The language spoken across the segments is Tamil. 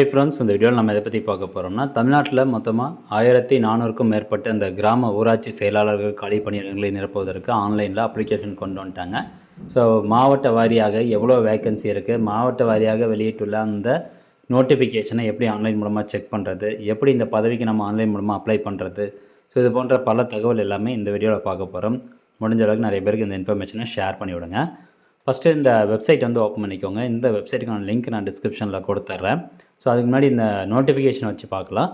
ஹை ஃப்ரெண்ட்ஸ் இந்த வீடியோவில் நம்ம இதை பற்றி பார்க்க போகிறோம்னா தமிழ்நாட்டில் மொத்தமாக ஆயிரத்தி நானூறுக்கும் மேற்பட்ட அந்த கிராம ஊராட்சி செயலாளர்கள் காலி பணியிடங்களை நிரப்புவதற்கு ஆன்லைனில் அப்ளிகேஷன் கொண்டு வந்துட்டாங்க. ஸோ மாவட்ட வாரியாக எவ்வளோ வேக்கன்சி இருக்குது மாவட்ட வாரியாக வெளியிட்டுள்ள அந்த நோட்டிஃபிகேஷனை எப்படி ஆன்லைன் மூலமாக செக் பண்ணுறது எப்படி இந்த பதவிக்கு நம்ம ஆன்லைன் மூலமாக அப்ளை பண்ணுறது ஸோ இது போன்ற பல தகவல் எல்லாமே இந்த வீடியோவில் பார்க்க போகிறோம் முடிஞ்ச அளவுக்கு நிறைய பேருக்கு இந்த இன்ஃபர்மேஷனை ஷேர் பண்ணி விடுங்க. ஃபஸ்ட்டு இந்த வெப்சைட் வந்து ஓப்பன் பண்ணிக்கோங்க. இந்த வெப்சைட்டுக்கான லிங்க் நான் டிஸ்கிரிப்ஷனில் கொடுத்துட்றேன் ஸோ அதுக்கு முன்னாடி இந்த நோட்டிஃபிகேஷன் வச்சு பார்க்கலாம்.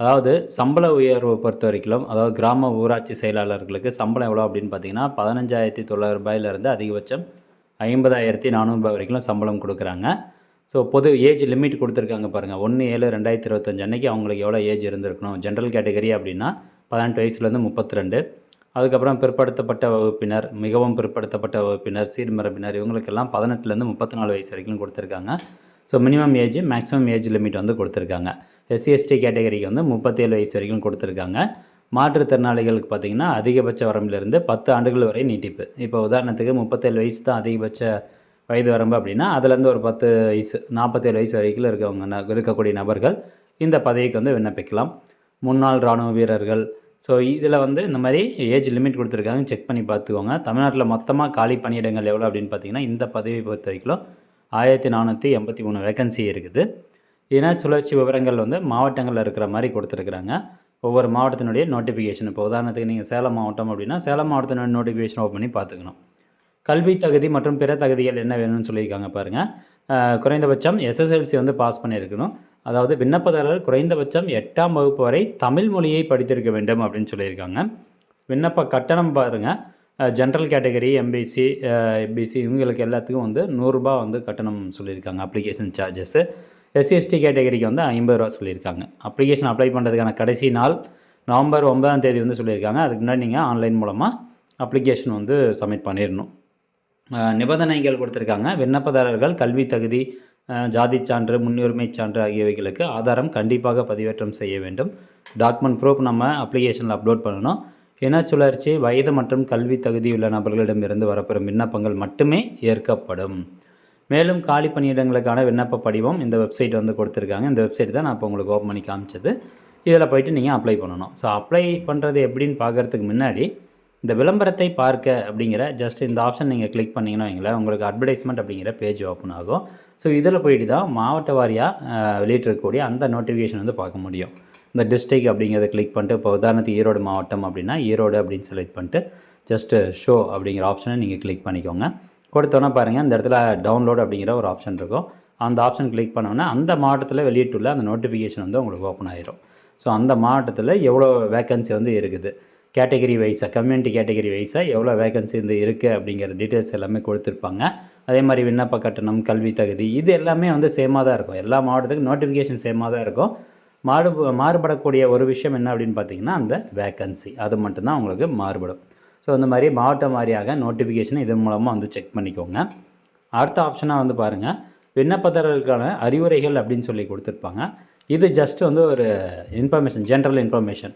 அதாவது சம்பள உயர்வு பொறுத்த வரைக்கும் அதாவது கிராம ஊராட்சி செயலாளர்களுக்கு சம்பளம் எவ்வளோ அப்படின்னு பார்த்தீங்கன்னா பதினஞ்சாயிரத்தி தொள்ளாயிரம் ரூபாயிலிருந்து அதிகபட்சம் ஐம்பதாயிரத்தி நானூறுபா வரைக்கும் சம்பளம் கொடுக்குறாங்க. ஸோ பொது ஏஜ் லிமிட் கொடுத்துருக்காங்க பாருங்கள் ஒன்று ஏழு ரெண்டாயிரத்தி இருபத்தஞ்சு அன்னைக்கு அவங்களுக்கு எவ்வளோ ஏஜ் இருந்திருக்கணும்? ஜென்ரல் கேட்டகரி அப்படின்னா பதினெட்டு வயசுலேருந்து முப்பத்தி ரெண்டு. அதுக்கப்புறம் பிற்படுத்தப்பட்ட வகுப்பினர் மிகவும் பிற்படுத்தப்பட்ட வகுப்பினர் சீர்மரபினர் இவங்களுக்கெல்லாம் பதினெட்டுலேருந்து முப்பத்தி நாலு வயசு வரைக்கும் கொடுத்துருக்காங்க. So minimum age maximum age limit வந்து கொடுத்துருக்காங்க. எஸ்சிஎஸ்டி கேட்டகரிக்கு வந்து முப்பத்தேழு வயசு வரைக்கும் கொடுத்துருக்காங்க. மாற்றுத்திறனாளிகளுக்கு பார்த்திங்கன்னா அதிகபட்ச வரம்பிலிருந்து பத்து ஆண்டுகள் வரை நீட்டிப்பு. இப்போ உதாரணத்துக்கு முப்பத்தேழு வயசு தான் அதிகபட்ச வயது வரம்பு அப்படின்னா அதுலேருந்து ஒரு பத்து வயசு நாற்பத்தேழு வயசு வரைக்கும் இருக்கவங்க ந- இருக்கக்கூடிய நபர்கள் இந்த பதவிக்கு வந்து விண்ணப்பிக்கலாம். முன்னாள் இராணுவ வீரர்கள் ஸோ இதில் வந்து இந்த மாதிரி ஏஜ் லிமிட் கொடுத்துருக்காங்க. செக் பண்ணி பார்த்துக்கோங்க. தமிழ்நாட்டில் மொத்தமாக காலி பணியிடங்கள் எவ்வளோ அப்படின்னு பார்த்தீங்கன்னா இந்த பதவியை பொறுத்த வரைக்கும் ஆயிரத்தி நானூற்றி எண்பத்தி மூணு வேகன்சி இருக்குது. இன சுழற்சி விவரங்கள் வந்து மாவட்டங்களில் இருக்கிற மாதிரி கொடுத்துருக்குறாங்க. ஒவ்வொரு மாவட்டத்தினுடைய நோட்டிஃபிகேஷன் இப்போ உதாரணத்துக்கு நீங்கள் சேலம் மாவட்டம் அப்படின்னா சேலம் மாவட்டத்தினுடைய நோட்டிஃபிகேஷன் ஓப்பன் பண்ணி பார்த்துக்கணும். கல்வி தகுதி மற்றும் பிற தகுதிகள் என்ன வேணும்னு சொல்லியிருக்காங்க பாருங்கள் குறைந்தபட்சம் எஸ்எஸ்எல்சி வந்து பாஸ் பண்ணியிருக்கணும். அதாவது விண்ணப்பதாரர் குறைந்தபட்சம் எட்டாம் வகுப்பு வரை தமிழ் மொழியை படித்திருக்க வேண்டும் அப்படின்னு சொல்லியிருக்காங்க. விண்ணப்ப கட்டணம் பாருங்கள் ஜென்ரல் கேட்டகரி எம்பிசி எம்பிசி இவங்களுக்கு எல்லாத்துக்கும் வந்து நூறுரூபா வந்து கட்டணம் சொல்லியிருக்காங்க அப்ளிகேஷன் சார்ஜஸ்ஸு எஸ்சிஎஸ்டி கேட்டகரிக்கு வந்து ஐம்பது ரூபா சொல்லியிருக்காங்க. அப்ளிகேஷன் அப்ளை பண்ணுறதுக்கான கடைசி நாள் நவம்பர் ஒன்பதாம் தேதி வந்து சொல்லியிருக்காங்க. அதுக்கு முன்னாடி நீங்கள் ஆன்லைன் மூலமாக அப்ளிகேஷன் வந்து சப்மிட் பண்ணிடணும் நிபந்தனைகள் கொடுத்துருக்காங்க. விண்ணப்பதாரர்கள் கல்வி தகுதி ஜாதி சான்று முன்னுரிமை சான்று ஆகியவைகளுக்கு ஆதாரம் கண்டிப்பாக பதிவேற்றம் செய்ய வேண்டும். டாக்குமெண்ட் ப்ரூஃப் நம்ம அப்ளிகேஷனில் அப்லோட் பண்ணணும். இன சுழற்சி? வயது மற்றும் கல்வி தகுதியுள்ள நபர்களிடமிருந்து வரப்பெறும் விண்ணப்பங்கள் மட்டுமே ஏற்கப்படும். மேலும் காலி பணியிடங்களுக்கான விண்ணப்ப படிவம் இந்த வெப்சைட் வந்து கொடுத்துருக்காங்க. இந்த வெப்சைட் தான் நான் இப்போ உங்களுக்கு ஓப்பன் பண்ணி காமிச்சது. இதில் போயிட்டு நீங்கள் அப்ளை பண்ணணும். ஸோ அப்ளை பண்ணுறது எப்படின்னு பார்க்கறதுக்கு முன்னாடி இந்த விளம்பரத்தை பார்க்க அப்படிங்கிற ஜஸ்ட் இந்த ஆப்ஷன் நீங்கள் கிளிக் பண்ணிங்கன்னா வைங்களேன் உங்களுக்கு அட்வர்டைஸ்மெண்ட் அப்படிங்கிற பேஜ் ஓப்பன் ஆகும். ஸோ இதில் போயிட்டு தான் மாவட்ட வாரியாக வெளியிட்டிருக்கக்கூடிய அந்த நோட்டிஃபிகேஷன் வந்து பார்க்க முடியும். இந்த டிஸ்ட்ரிக் அப்படிங்கிறத கிளிக் பண்ணிட்டு இப்போ உதாரணத்துக்கு ஈரோடு மாவட்டம் அப்படின்னா ஈரோடு அப்படின்னு செலக்ட் பண்ணிட்டு ஜஸ்ட்டு ஷோ அப்படிங்கிற ஆப்ஷனை நீங்கள் கிளிக் பண்ணிக்கோங்க. கொடுத்தோன்னே பாருங்கள் இந்த இடத்துல டவுன்லோட் அப்படிங்கிற ஒரு ஆப்ஷன் இருக்கும். அந்த ஆப்ஷன் கிளிக் பண்ணோன்னே அந்த மாவட்டத்தில் வெளியிட்டுள்ள அந்த நோட்டிஃபிகேஷன் வந்து உங்களுக்கு ஓப்பன் ஆயிரும். ஸோ அந்த மாவட்டத்தில் எவ்வளோ வேக்கன்சி வந்து இருக்குது? கேட்டகரி வைஸாக கம்யூனிட்டி கேட்டகரி வைஸாக எவ்வளோ வேகன்சி வந்து இருக்குது அப்படிங்கிற டீட்டெயில்ஸ் எல்லாமே கொடுத்துருப்பாங்க. அதே மாதிரி விண்ணப்ப கட்டணம் கல்வி தகுதி இது எல்லாமே வந்து சேமாக தான் இருக்கும். எல்லா மாவட்டத்துக்கும் நோட்டிஃபிகேஷன் சேமாக தான் இருக்கும். மாறு மாறுபடக்கூடிய ஒரு விஷயம் என்ன அப்படின்னு பார்த்தீங்கன்னா அந்த வேக்கன்சி அது மட்டும்தான் உங்களுக்கு மாறுபடும். ஸோ இந்த மாதிரி மாவட்டம் வாரியாக நோட்டிஃபிகேஷன் இதன் மூலமாக வந்து செக் பண்ணிக்கோங்க. அடுத்த ஆப்ஷனாக வந்து பாருங்கள் விண்ணப்பதாரர்களுக்கான அறிவுரைகள் அப்படின்னு சொல்லி கொடுத்துருப்பாங்க. இது ஜஸ்ட் வந்து ஒரு இன்ஃபர்மேஷன் ஜென்ரல் இன்ஃபர்மேஷன்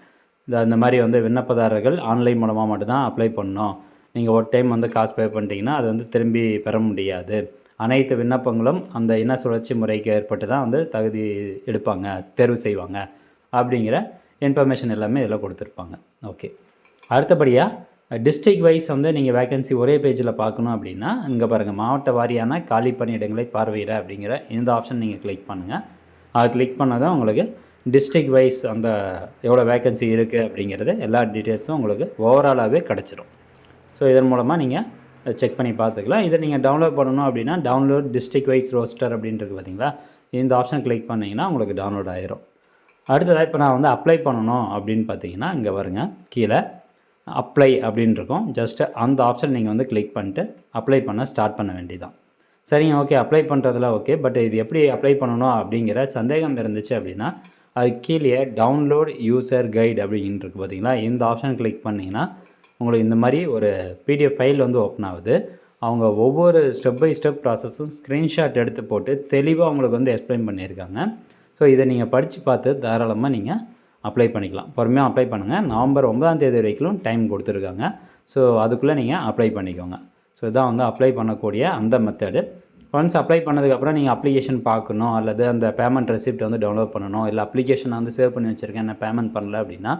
இந்த அந்த மாதிரி வந்து விண்ணப்பதாரர்கள் ஆன்லைன் மூலமாக மட்டும்தான் அப்ளை பண்ணணும். நீங்கள் ஒரு டைம் வந்து காசு பே பண்ணிட்டீங்கன்னா அது வந்து திரும்பி பெற முடியாது. அனைத்து விண்ணப்பங்களும் அந்த இன சுழற்சி முறைக்கு ஏற்பட்டு தான் வந்து தகுதி எடுப்பாங்க தேர்வு செய்வாங்க அப்படிங்கிற இன்ஃபர்மேஷன் எல்லாமே இதில் கொடுத்துருப்பாங்க. ஓகே அடுத்தபடியாக டிஸ்ட்ரிக் வைஸ் வந்து நீங்கள் வேகன்சி ஒரே பேஜில் பார்க்கணும் அப்படின்னா இங்கே பாருங்கள் மாவட்ட வாரியான காலி பணியிடங்களை பார்வையிட அப்படிங்கிற இந்த ஆப்ஷன் நீங்கள் கிளிக் பண்ணுங்கள் அதை கிளிக் பண்ணாதான் உங்களுக்கு டிஸ்ட்ரிக் வைஸ் அந்த எவ்வளோ வேக்கன்சி இருக்குது அப்படிங்கிறது எல்லா டீட்டெயில்ஸும் உங்களுக்கு ஓவராலாகவே கிடச்சிரும். ஸோ இதன் மூலமாக நீங்கள் செக் பண்ணி பார்த்துக்கலாம். இதை நீங்கள் டவுன்லோட் பண்ணணும் அப்படின்னா டவுன்லோட் டிஸ்ட்ரிக் வைஸ் ரோஸ்டர் அப்படின்றது பார்த்தீங்களா இந்த ஆப்ஷன் கிளிக் பண்ணிங்கன்னா உங்களுக்கு டவுன்லோட் ஆயிரும். அடுத்ததாக இப்போ நான் வந்து அப்ளை பண்ணணும் அப்படின்னு பார்த்தீங்கன்னா இங்கே வருங்க கீழே அப்ளை அப்படின்னு இருக்கும். ஜஸ்ட்டு அந்த ஆப்ஷன் நீங்கள் வந்து கிளிக் பண்ணிட்டு அப்ளை பண்ண ஸ்டார்ட் பண்ண வேண்டியதான் சரிங்க ஓகே அப்ளை பண்ணுறதுல ஓகே பட் இது எப்படி அப்ளை பண்ணணும் அப்படிங்கிற சந்தேகம் இருந்துச்சு அப்படின்னா அது கீழே டவுன்லோட் யூசர் கைடு அப்படின்னு இருக்குது பார்த்தீங்களா? இந்த ஆப்ஷன் கிளிக் பண்ணிங்கன்னா உங்களுக்கு இந்த மாதிரி ஒரு பிடிஎஃப் ஃபைல் வந்து ஓப்பன் ஆகுது. அவங்க ஒவ்வொரு ஸ்டெப் பை ஸ்டெப் ப்ராசஸும் ஸ்க்ரீன்ஷாட் எடுத்து போட்டு தெளிவாக உங்களுக்கு வந்து எக்ஸ்பிளைன் பண்ணியிருக்காங்க. ஸோ இதை நீங்கள் படித்து பார்த்து தாராளமாக நீங்கள் அப்ளை பண்ணிக்கலாம். பொறுமையாக அப்ளை பண்ணுங்கள் நவம்பர் ஒன்பதாம் தேதி வரைக்கும் டைம் கொடுத்துருக்காங்க. ஸோ அதுக்குள்ளே நீங்கள் அப்ளை பண்ணிக்கோங்க. ஸோ இதான் வந்து அப்ளை பண்ணக்கூடிய அந்த மெத்தடு ஒன்ஸ் அப்ளை பண்ணதுக்கப்புறம் நீங்கள் அப்ளிகேஷன் பார்க்கணும் அல்லது அந்த பேமெண்ட் ரெசிப்ட் வந்து டவுன்லோட் பண்ணணும் இல்லை அப்ளிகேஷன் வந்து சேவ் பண்ணி வச்சுருக்கேன் என்ன பேமெண்ட் பண்ணல அப்படின்னா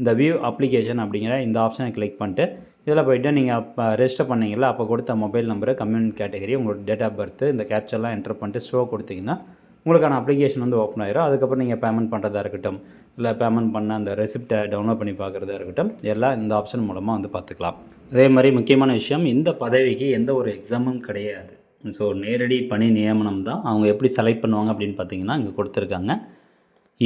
இந்த வியூ அப்ளிகேஷன் அப்படிங்கிற இந்த ஆப்ஷனை கிளிக் பண்ணிட்டு இதில் போயிட்டு நீங்கள் அப்போ ரெஜிஸ்டர் பண்ணீங்கல்ல அப்போ கொடுத்த மொபைல் நம்பரு கம்யூனிட் கேட்டகரி உங்களோட டேட் ஆஃப் பர்த் இந்த கேப்சர்லாம் என்டர் பண்ணிட்டு ஷோ கொடுத்தீங்கன்னா உங்களுக்கான அப்ளிகேஷன் வந்து ஓப்பன் ஆயிரும். அதுக்கப்புறம் நீங்கள் பேமெண்ட் பண்ணுறதா இருக்கட்டும் இல்லை பேமெண்ட் பண்ண அந்த ரெசிப்டை டவுன்லோட் பண்ணி பார்க்குறதா இருக்கட்டும் எல்லாம் இந்த ஆப்ஷன் மூலமாக வந்து பார்த்துக்கலாம். அதே மாதிரி முக்கியமான விஷயம் இந்த பதவிக்கு எந்த ஒரு எக்ஸாமும் கிடையாது. ஸோ நேரடி பணி நியமனம் தான் அவங்க எப்படி செலக்ட் பண்ணுவாங்க அப்படின்னு பார்த்தீங்கன்னா இங்கே கொடுத்துருக்காங்க.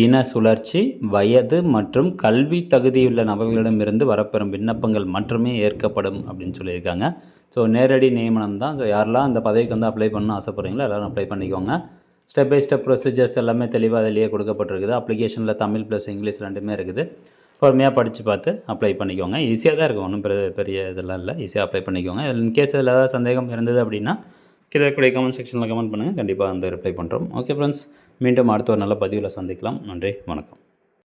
இன சுழற்சி வயது மற்றும் கல்வி தகுதியுள்ள நபர்களிடமிருந்து வரப்பெறும் விண்ணப்பங்கள் மட்டுமே ஏற்கப்படும் அப்படின்னு சொல்லியிருக்காங்க. ஸோ நேரடி நியமனம் தான் ஸோ யாரெல்லாம் அந்த பதவிக்கு வந்து அப்ளை பண்ண ஆசைப்பட்றீங்களோ எல்லோரும் அப்ளை பண்ணிக்கோங்க. ஸ்டெப் பை ஸ்டெப் ப்ரொசீஜர்ஸ் எல்லாமே தெளிவாக அதிலேயே கொடுக்கப்பட்டிருக்குது. அப்ளிகேஷனில் தமிழ் ப்ளஸ் இங்கிலீஷ் ரெண்டுமே இருக்குது. பொறுமையாக படித்து பார்த்து அப்ளை பண்ணிக்கோங்க. ஈஸியாக தான் இருக்கும். ஒன்றும் பெரிய பெரிய இதெல்லாம் இல்லை. ஈஸியாக அப்ளை பண்ணிக்கோங்க. இன்கேஸ் இதில் ஏதாவது சந்தேகம் இருந்தது அப்படின்னா கீழே இருக்கக்கூடிய கமெண்ட் செக்ஷனில் கமெண்ட் பண்ணுங்கள் கண்டிப்பாக வந்து ரிப்ளை பண்ணுறோம் ஓகே ஃப்ரெண்ட்ஸ் மீண்டும் அடுத்த ஒரு நல்ல பதிவில் சந்திக்கலாம். நன்றி. வணக்கம்.